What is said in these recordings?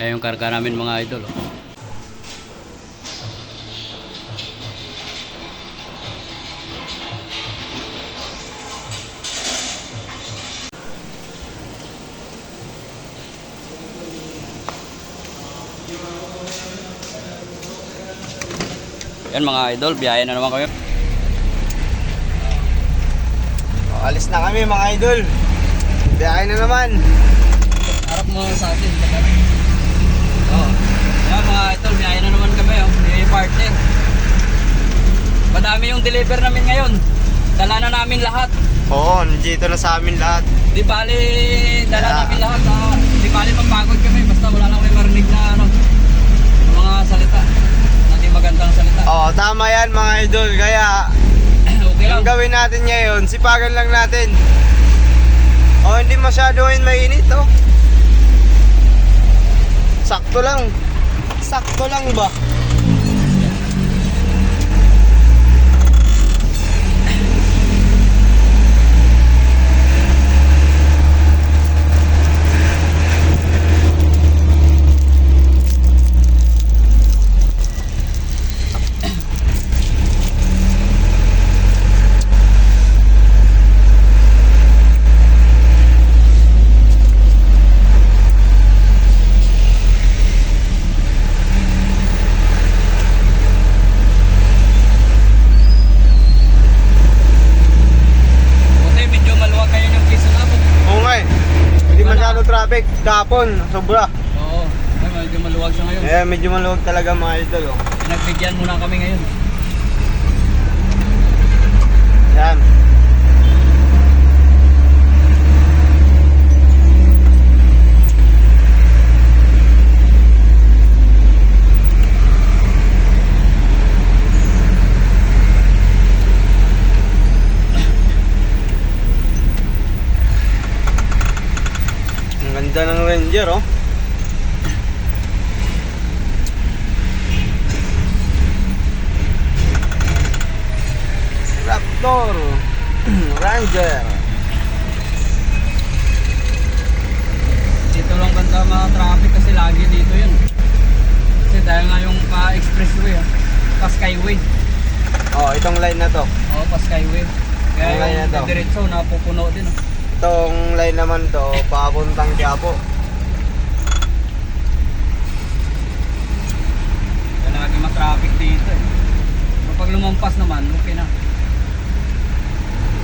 Eh, yung karga namin mga idol. Oh. Yan mga idol, biyahe na naman kami. Oh, alis na kami mga idol. Biyahe na naman. Harap mo sa atin. Oo. Oh. Yan mga idol, biyahe na naman kami. Oh. May partner. Madami yung deliver namin ngayon. Dala na namin lahat. Oo, nandito na sa amin lahat. Di bali, dala Yeah. namin lahat. Ah. Di bali mapagod kami. Basta wala lang may marinig na ano, mga salita. Na di magandang salita. Oo, tama yan mga idol. Kaya, okay lang. yung gawin natin ngayon, sipagan lang natin. Oh, hindi masyado yun mainit, oh. Sakto lang. Sakto lang ba? Buti medyo maluwag kayo yung piso na po. Oo nga eh. Hindi masyado traffic. Kapon, sobra. Oo. Ay, medyo maluwag siya ngayon. Eh, medyo maluwag talaga mga idol, oh. Pinagbigyan muna kami ngayon. Yan. Ang Ranger, oh. Raptor Ranger Dito lang banda mga traffic kasi lagi dito yun. Kasi dahil nga yung pa-expressway ah. Pa-skyway. Oh, itong line na to Oo, pa-skyway. Kaya yung diretso napupuno din ah. Itong line naman to Papuntang Quiapo Kaya lagi ma-traffic dito eh. Kapag lumampas naman, okay na.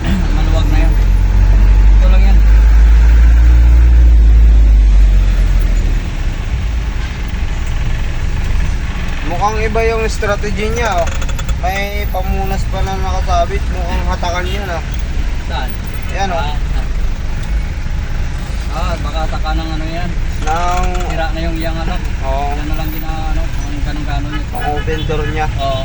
Maluwag na yan. Ito lang yan. Mukhang iba yung strategy niya oh. May pamunas pa na nakasabit Mukhang hatakan niya na Saan? Ayan oh Ah, ah. ah, baka taka ng ano yan. Nang Sira na yung yang ano. oh, Yan na lang gina ganong-ganon nito. ang open door niya Oo.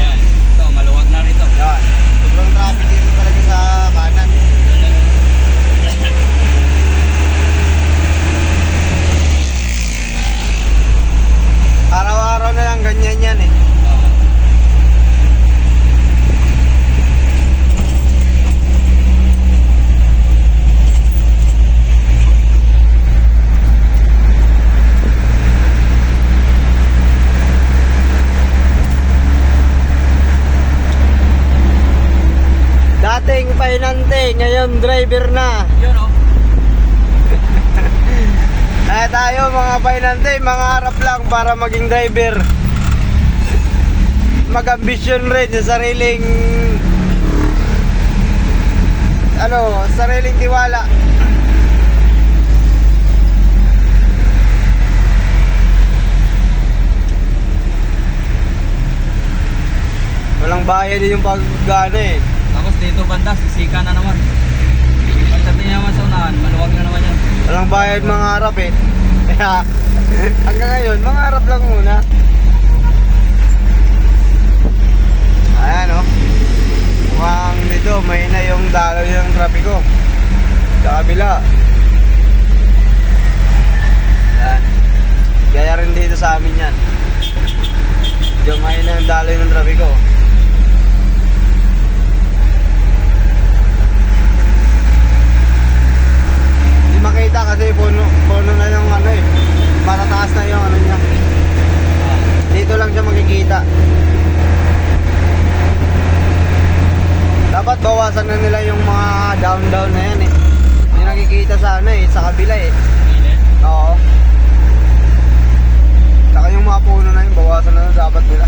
Yan. Ito, maluwag na rito. Yan Sobrang traffic dito talaga sa kanan Araw-araw na lang ganyan yan eh Oo. Dating painante, ngayon driver na Yun oh. Eh tayo mga painante, mga harap lang para maging driver. Mag-ambisyon rin sa sariling sariling tiwala. Walang bayad yung pag-gano eh. Dito banda, sisika na naman. Pagdating naman sa unahan, maluwag na naman yan. Walang bayad mga harap eh. Kaya hanggang ngayon, mga harap lang muna. Ayan oh. Mukhang dito, may na yung daloy ng trapiko. Sa kabila. Ayan. Kaya rin dito sa amin yan. Yung may na yung daloy ng trapiko. Hindi makita kasi puno, puno na yung ano eh. Matataas na yung ano niya. Dito lang siya makikita. Dapat bawasan na nila yung mga down-down na yan eh. Hindi nakikita sa ano eh, sa kabila eh. Oo. Saka yung mga puno na yun, bawasan na dapat nila.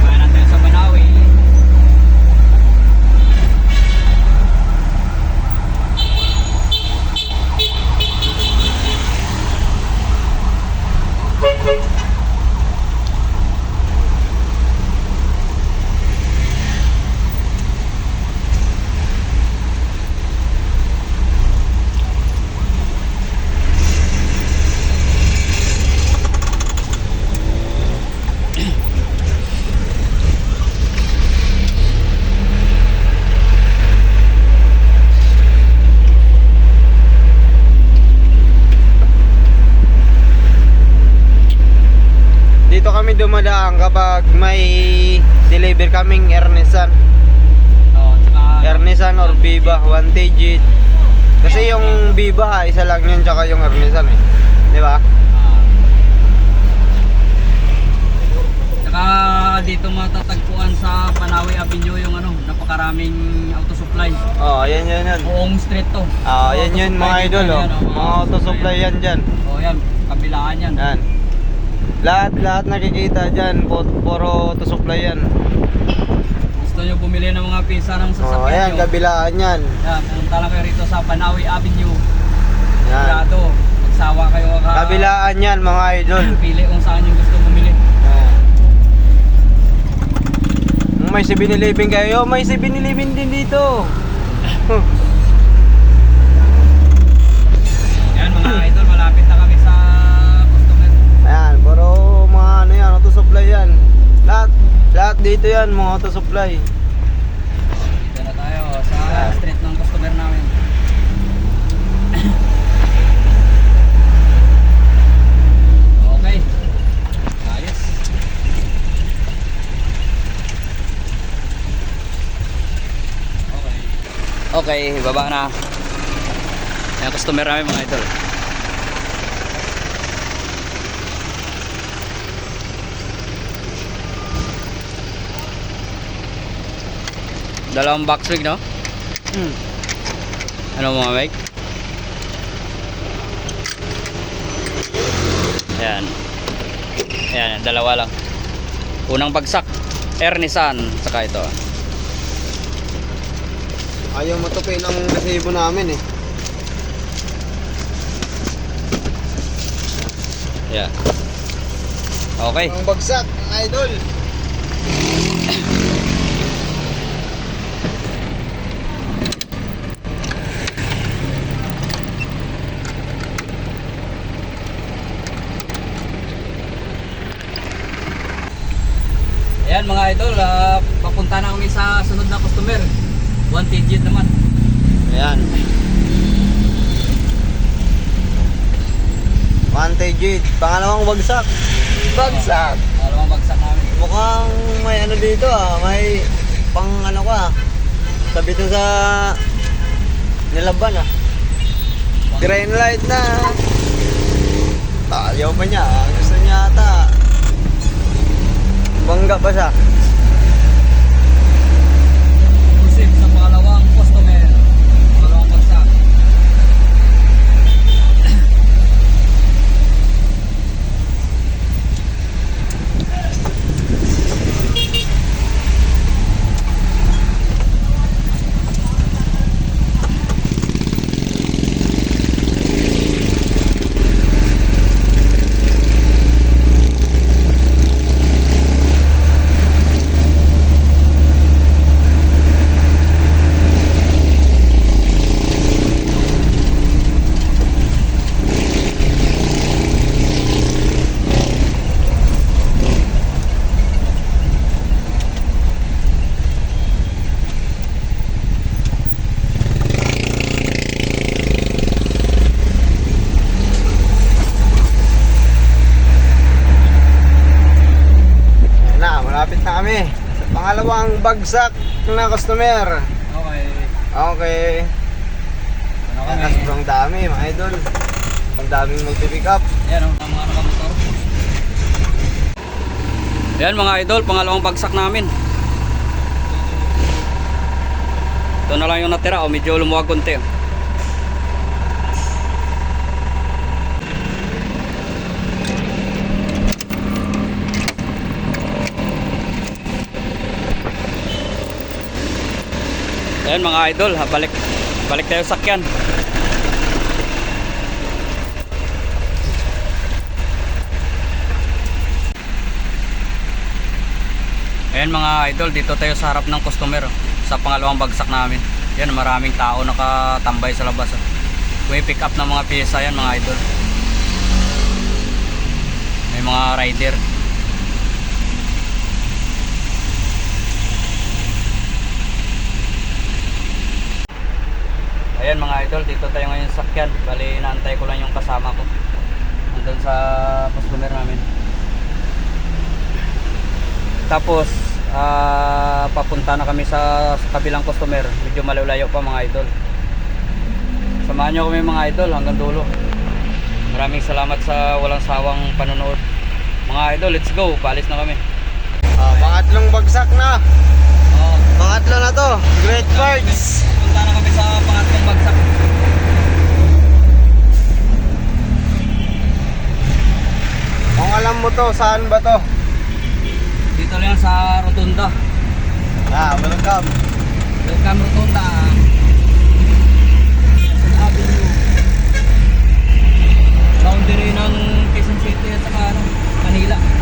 Kaya natin sa Banawi. Dito kami dumadaan kapag may deliver kaming Ernesan. Tsaka... Ernesan or Viva, 1 digit. Kasi yung Viva, isa lang yun, tsaka yung Ernesan eh. Di ba? Ah. Tsaka dito matatagpuan sa Panawi Avenue yung ano, napakaraming auto supply. Oh, ayan yun yun. Buong street to. Ah, ayan yun mga Auto idol oh. yan, oh, Mga auto supply yan dyan. Oh, yan, kabilaan yan. Yan. Lahat, lahat nakikita dyan. Pu- Puro auto supply yan. Gusto nyo bumili ng mga pisa ng sasakyan Oh, ayan, nyo. kabilaan yan. Yan, pumunta lang kayo rito sa Panawi Avenue. Yan. Sigurado, magsawa kayo ka. Kabilaan yan mga idol. Pili kung saan yung gusto bumili. Kung may 7-Eleven kayo, may 7-Eleven din dito. Yan mga idol, malapit na kami sa customer. Ayan, puro mga ano yan, auto supply yan. Lahat, lahat dito yan, mga auto supply. Dito na tayo sa street ng customer namin. okay. Ayos. Okay. Okay, baba na. Yan, customer namin mga idol. Dalawang box wig, no? Hmm. Ano mga Mike? Ayan. Ayan, dalawa lang. Unang bagsak, Air Nissan, saka ito. Ayaw matupin ang resibo namin eh. Yeah. Okay. Ang bagsak, idol. Ayan mga idol, ah, papunta na kami sa sunod na customer. 1 digit naman. Ayan. Vantage Pangalawang bagsak. Bagsak. Dalawang bagsak namin. Mukhang may ano dito ah. May pang ano ka ah. Sabi to sa nilaban ah. Green light na. Ayaw pa niya. ah. Gusto niya ata. Bangga pa siya. Exclusive sa pangalawang customer. Pangalawang bagsak. Ayan na, malapit na kami. Sa pangalawang bagsak na customer. Okay. Okay. Ano kami? na, sobrang dami mga idol. Ang daming magpipick up. Ayan oh, ang mga nakamotor. Ayan mga idol, pangalawang bagsak namin. Ito na lang yung natira, o medyo lumuwag konti. Ayan mga idol, ha, balik balik tayo sa sakyan. Ayan mga idol, dito tayo sa harap ng customer oh, sa pangalawang bagsak namin. Yan, maraming tao nakatambay sa labas. Oh. Kung pick up ng mga pyesa yan mga idol. May mga rider. Ayan mga idol, dito tayo ngayon sa sakyan. Bali, inaantay ko lang yung kasama ko. Nandun sa customer namin. Tapos, ah, papunta na kami sa, sa kabilang customer. Medyo malalayo pa mga idol. Samahan nyo kami mga idol hanggang dulo. Maraming salamat sa walang sawang panonood. Mga idol, let's go. Paalis na kami. Ah, pangatlong bagsak na. Oh, Pangatlo na to. Great parts. Punta na kami sa pangatlong bagsak. Kung alam mo to, saan ba to? Dito lang sa Rotunda. Ah, welcome. Welcome Rotunda. Avenue. Boundary ng Quezon City at saka ano, Manila.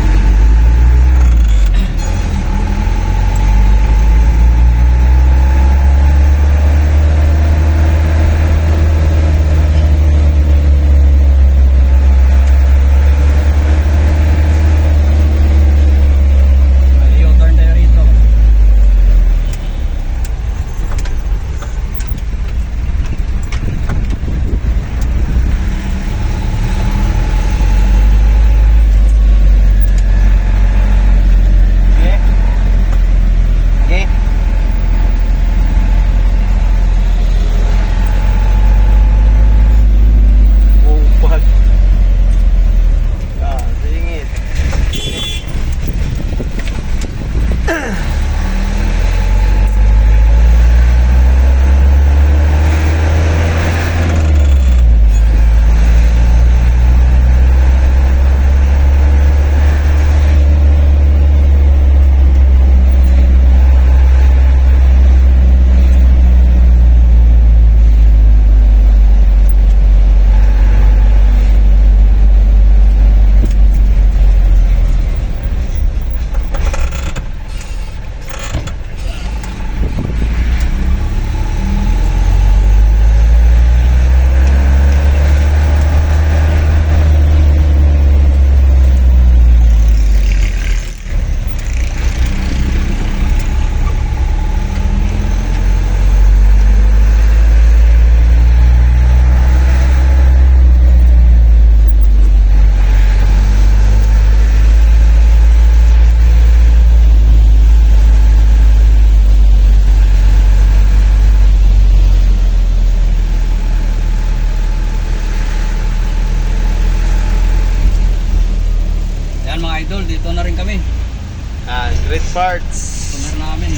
Parts. Customer namin.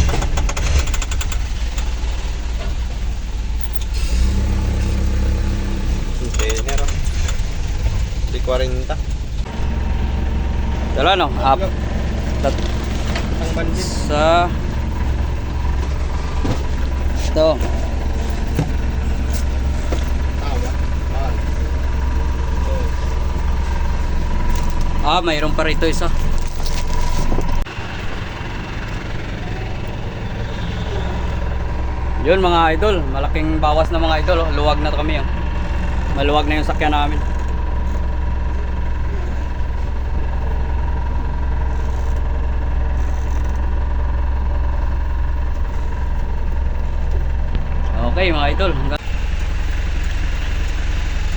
Container. Di 40. Dala no? Up. Tat Ang bandit. sa ito. Ah, mayroon pa rito isa. Yun mga idol, malaking bawas na mga idol, oh. luwag na kami oh. Maluwag na yung sakyan namin. Okay mga idol, hanggang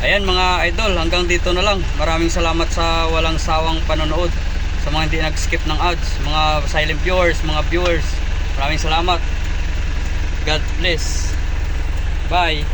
Ayan mga idol, hanggang dito na lang. Maraming salamat sa walang sawang panonood. Sa mga hindi nag-skip ng ads, mga silent viewers, mga viewers. Maraming salamat. God bless. Bye.